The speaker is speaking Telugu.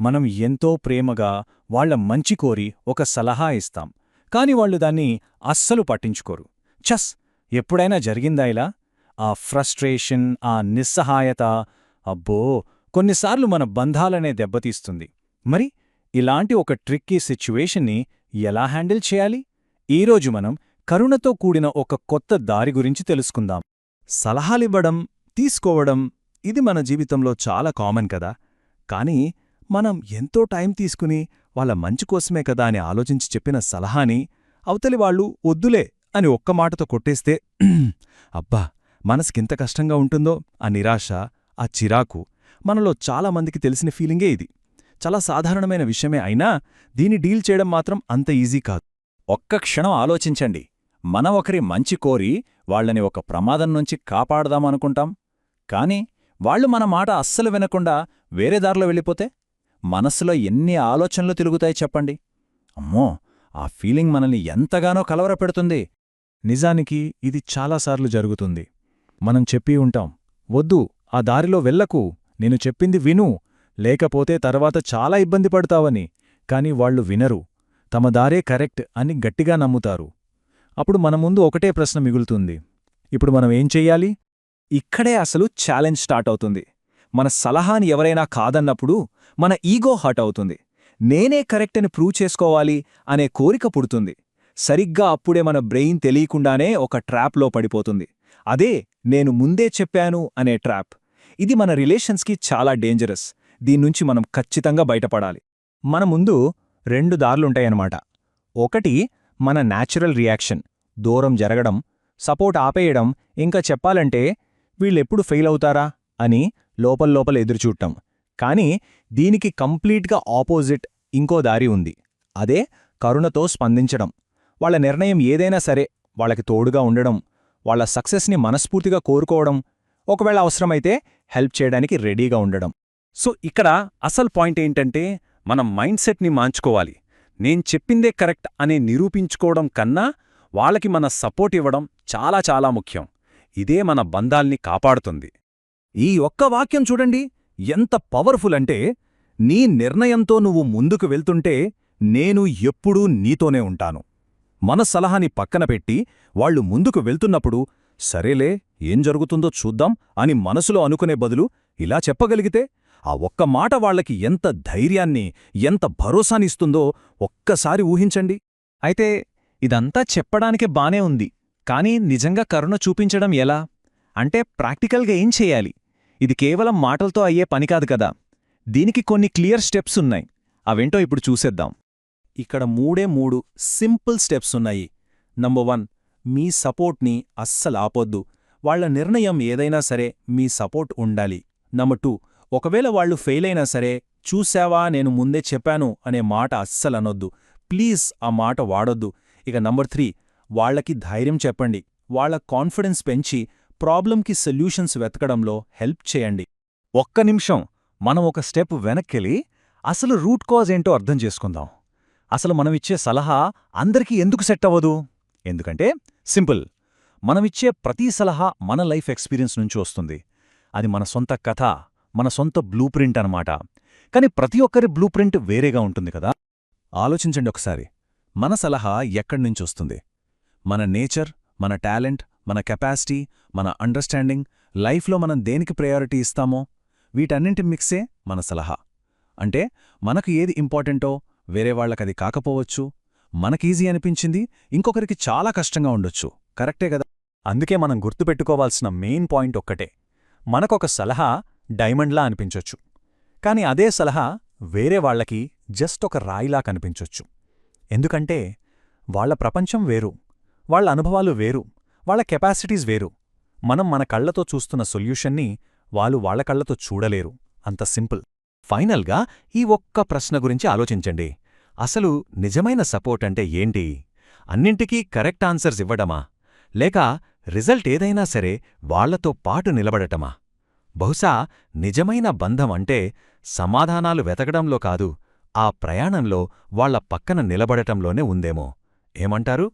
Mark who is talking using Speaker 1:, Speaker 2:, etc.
Speaker 1: మనం ఎంతో ప్రేమగా వాళ్ళ మంచి కోరి ఒక సలహా ఇస్తాం. కాని వాళ్ళు దాన్ని అస్సలు పట్టించుకోరు. చస్ ఎప్పుడైనా జరిగిందా ఇలా? ఆ ఫ్రస్ట్రేషన్ ఆ నిస్సహాయత అబ్బో! కొన్నిసార్లు మన బంధాలనే దెబ్బతీస్తుంది. మరి ఇలాంటి ఒక ట్రిక్కీ సిచ్యువేషన్ని ఎలా హ్యాండిల్ చేయాలి? ఈరోజు మనం కరుణతో కూడిన ఒక కొత్త దారి గురించి తెలుసుకుందాం.
Speaker 2: సలహాలివ్వడం తీసుకోవడం ఇది మన జీవితంలో చాలా కామన్ కదా. కానీ మనం ఎంతో టైం తీసుకుని వాళ్ళ మంచి కోసమే కదా అని ఆలోచించి చెప్పిన సలహాని అవతలి వాళ్ళు వద్దులే అని ఒక్క మాటతో కొట్టేస్తే అబ్బా మనసుకింత కష్టంగా ఉంటుందో? ఆ నిరాశ ఆ చిరాకు మనలో చాలామందికి తెలిసిన ఫీలింగే ఇది. చాలా సాధారణమైన విషయమే అయినా దీన్ని డీల్ చేయడం మాత్రం అంత ఈజీ కాదు.
Speaker 1: ఒక్క క్షణం ఆలోచించండి. మనం ఒకరి మంచి కోరి వాళ్ళని ఒక ప్రమాదం నుంచి కాపాడదామనుకుంటాం కాని వాళ్ళు మన మాట అస్సలు వినకుండా వేరే దారిలో వెళ్ళిపోతే? మనస్సులో ఎన్ని ఆలోచనలు తిరుగుతాయి చెప్పండి? అమ్మో! ఆ ఫీలింగ్ మనల్ని ఎంతగానో కలవరపెడుతుంది. నిజానికి ఇది చాలాసార్లు జరుగుతుంది. మనం చెప్పి ఉంటాం వద్దు ఆ దారిలో వెళ్ళకు నేను చెప్పింది విను లేకపోతే తర్వాత చాలా ఇబ్బంది పడతావని కాని వాళ్ళు వినరు. తమ దారే కరెక్ట్ అని గట్టిగా నమ్ముతారు. అప్పుడు మన ముందు ఒకటే ప్రశ్న మిగులుతుంది. ఇప్పుడు మనం ఏం చెయ్యాలి? ఇక్కడే అసలు ఛాలెంజ్ స్టార్ట్ అవుతుంది. మన సలహాని ఎవరైనా కాదన్నప్పుడు మన ఈగో హర్ట్ అవుతుంది. నేనే కరెక్ట్ అని ప్రూవ్ చేసుకోవాలి అనే కోరిక పుడుతుంది. సరిగ్గా అప్పుడే మన బ్రెయిన్ తెలియకుండానే ఒక ట్రాప్లో పడిపోతుంది. అదే నేను ముందే చెప్పాను అనే ట్రాప్. ఇది మన రిలేషన్స్కి చాలా డేంజరస్. దీన్నుంచి మనం ఖచ్చితంగా బయటపడాలి. మన ముందు రెండు దారులుంటాయన్నమాట. ఒకటి మన న్యాచురల్ రియాక్షన్. దూరం జరగడం సపోర్ట్ ఆపేయడం ఇంకా చెప్పాలంటే వీళ్ళెప్పుడు ఫెయిల్ అవుతారా? అని లోపల్లోపల ఎదురుచూడటం కానీ దీనికి కంప్లీట్గా ఆపోజిట్ ఇంకో దారి ఉంది. అదే కరుణతో స్పందించడం. వాళ్ళ నిర్ణయం ఏదైనా సరే వాళ్ళకి తోడుగా ఉండడం వాళ్ళ సక్సెస్ని మనస్ఫూర్తిగా కోరుకోవడం ఒకవేళ అవసరమైతే హెల్ప్ చేయడానికి రెడీగా ఉండడం. సో ఇక్కడ అసలు పాయింట్ ఏంటంటే మనం మైండ్ సెట్ని మార్చుకోవాలి. నేను చెప్పిందే కరెక్ట్ అనే నిరూపించుకోవడం కన్నా వాళ్ళకి మన సపోర్ట్ ఇవ్వడం చాలా చాలా ముఖ్యం. ఇదే మన బంధాల్ని కాపాడుతుంది. ఈ ఒక్క వాక్యం చూడండి. ఎంత పవర్ఫుల్ అంటే నీ నిర్ణయంతో నువ్వు ముందుకు వెళ్తుంటే నేను ఎప్పుడూ నీతోనే ఉంటాను. మన సలహాని పక్కన పెట్టి వాళ్ళు ముందుకు వెళ్తున్నప్పుడు సరేలే ఏం జరుగుతుందో చూద్దాం అని మనసులో అనుకునే బదులు ఇలా చెప్పగలిగితే ఆ ఒక్క మాట వాళ్ళకి ఎంత ధైర్యాన్ని ఎంత భరోసానిస్తుందో ఒక్కసారి ఊహించండి. అయితే ఇదంతా చెప్పడానికే బానే ఉంది. కానీ నిజంగా కరుణ చూపించడం ఎలా? అంటే ప్రాక్టికల్గా ఏం చేయాలి? ఇది కేవలం మాటలతో అయ్యే పని కాదు కదా. దీనికి కొన్ని క్లియర్ స్టెప్స్ ఉన్నాయి. అవేంటో ఇప్పుడు చూసేద్దాం. ఇక్కడ మూడే మూడు సింపుల్ స్టెప్స్ ఉన్నాయి. నంబర్ వన్ మీ సపోర్ట్ని అస్సలు ఆపొద్దు. వాళ్ళ నిర్ణయం ఏదైనా సరే మీ సపోర్ట్ ఉండాలి. నంబర్ టూ ఒకవేళ వాళ్ళు ఫెయిల్ అయినా సరే చూశావా నేను ముందే చెప్పాను అనే మాట అస్సలనొద్దు ప్లీజ్ ఆ మాట వాడొద్దు. ఇక నంబర్ త్రీ వాళ్ళకి ధైర్యం చెప్పండి. వాళ్ళ కాన్ఫిడెన్స్ పెంచి ప్రాబ్లంకి సొల్యూషన్స్ వెతకడంలో హెల్ప్ చేయండి. ఒక్క నిమిషం మనం ఒక స్టెప్ వెనక్కెళ్ళి అసలు రూట్ కాజ్ ఏంటో అర్థం చేసుకుందాం. అసలు మనమిచ్చే సలహా అందరికీ ఎందుకు సెట్ అవ్వదు? ఎందుకంటే సింపుల్. మనమిచ్చే ప్రతి సలహా మన లైఫ్ ఎక్స్పీరియన్స్ నుంచి వస్తుంది. అది మన సొంత కథ మన సొంత బ్లూ ప్రింట్ అనమాట కాని ప్రతి ఒక్కరి బ్లూ ప్రింట్ వేరేగా ఉంటుంది కదా? ఆలోచించండి ఒకసారి. మన సలహా ఎక్కడ్నుంచొస్తుంది మన నేచర్ మన టాలెంట్ మన కెపాసిటీ మన అండర్స్టాండింగ్ లైఫ్లో మనం దేనికి ప్రయారిటీ ఇస్తామో వీటన్నింటి మిక్సే మన సలహా. అంటే మనకు ఏది ఇంపార్టెంటో వేరే వాళ్ళకది కాకపోవచ్చు మనకీజీ అనిపించింది ఇంకొకరికి చాలా కష్టంగా ఉండొచ్చు. కరెక్టే కదా? అందుకే మనం గుర్తుపెట్టుకోవాల్సిన మెయిన్ పాయింట్ ఒక్కటే. మనకొక సలహా డైమండ్లా అనిపించొచ్చు. కాని అదే సలహా వేరే వాళ్ళకి జస్ట్ ఒక రాయిలా కనిపించొచ్చు. ఎందుకంటే వాళ్ళ ప్రపంచం వేరు వాళ్ళ అనుభవాలు వేరు వాళ్ళ కెపాసిటీస్ వేరు. మనం మన కళ్ళతో చూస్తున్న సొల్యూషన్ని వాళ్ళు వాళ్ళ కళ్ళతో చూడలేరు. అంత సింపుల్. ఫైనల్గా ఈ ఒక్క ప్రశ్న గురించి ఆలోచించండి. అసలు నిజమైన సపోర్ట్ అంటే ఏంటి? అన్నింటికీ కరెక్ట్ ఆన్సర్స్ ఇవ్వడమా? లేక రిజల్ట్ ఏదైనా సరే వాళ్ళతో పాటు నిలబడటమా? బహుశా నిజమైన బంధం అంటే సమాధానాలు వెతకడంలో కాదు ఆ ప్రయాణంలో వాళ్ళ పక్కన నిలబడటంలోనే ఉందేమో. ఏమంటారు?